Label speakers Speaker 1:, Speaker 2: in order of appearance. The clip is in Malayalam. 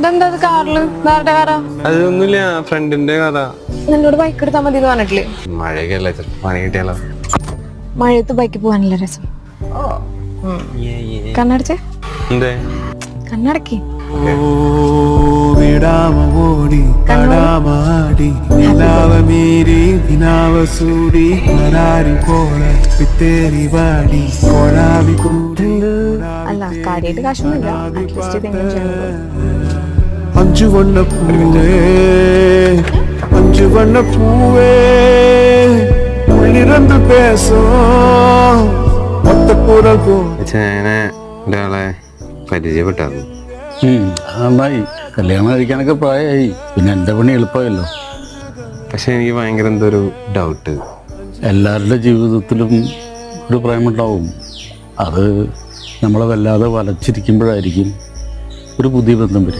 Speaker 1: ഇതെന്താ ഇത് കാറിൽ? വേറെ കാറാ?
Speaker 2: അതൊന്നുമില്ല ഫ്രണ്ടിന്റെ കഥ
Speaker 1: നിന്നോട് ബൈക്ക് എടുത്താൽ മതി എന്ന് പറഞ്ഞിട്ടില്ലേ?
Speaker 2: മഴയൊക്കെ അല്ലേ ചിലപ്പോ പണി കിട്ടിയാലോ?
Speaker 1: മഴയത്ത് ബൈക്കിൽ പോകാനല്ല രസം. കണ്ണടച്ചേ.
Speaker 2: എന്തേ?
Speaker 1: കണ്ണടക്കി.
Speaker 3: വിടാമ ഓടി കടാമാടി നിലാവ മീരി ദിനാവ പോള പിത്തേരി വാടി കോടാവി
Speaker 1: അല്ല കാര്യമായിട്ട് കാശൊന്നുമില്ല. അറ്റ്ലീസ്റ്റ് ഇതെങ്കിലും ചെയ്യണല്ലോ
Speaker 3: അഞ്ചു വണ്ണ പൂവേ അഞ്ചു വണ്ണ പൂവേ. ഉള്ളിരന്ന് പേസോ
Speaker 2: ചേനെ ഒരാളെ പരിചയപ്പെട്ടായിരുന്നു
Speaker 4: കല്യാണം കഴിക്കാനൊക്കെ പ്രായമായി പിന്നെ എന്റെ പണി എളുപ്പമല്ലോ.
Speaker 2: പക്ഷെ എനിക്ക് ഭയങ്കര എന്തൊരു ഡൗട്ട്
Speaker 4: എല്ലാവരുടെ ജീവിതത്തിലും ഒരു പ്രായമുണ്ടാവും അത് നമ്മളെ വല്ലാതെ വലച്ചിരിക്കുമ്പോഴായിരിക്കും ഒരു പുതിയ ബന്ധം വരിക.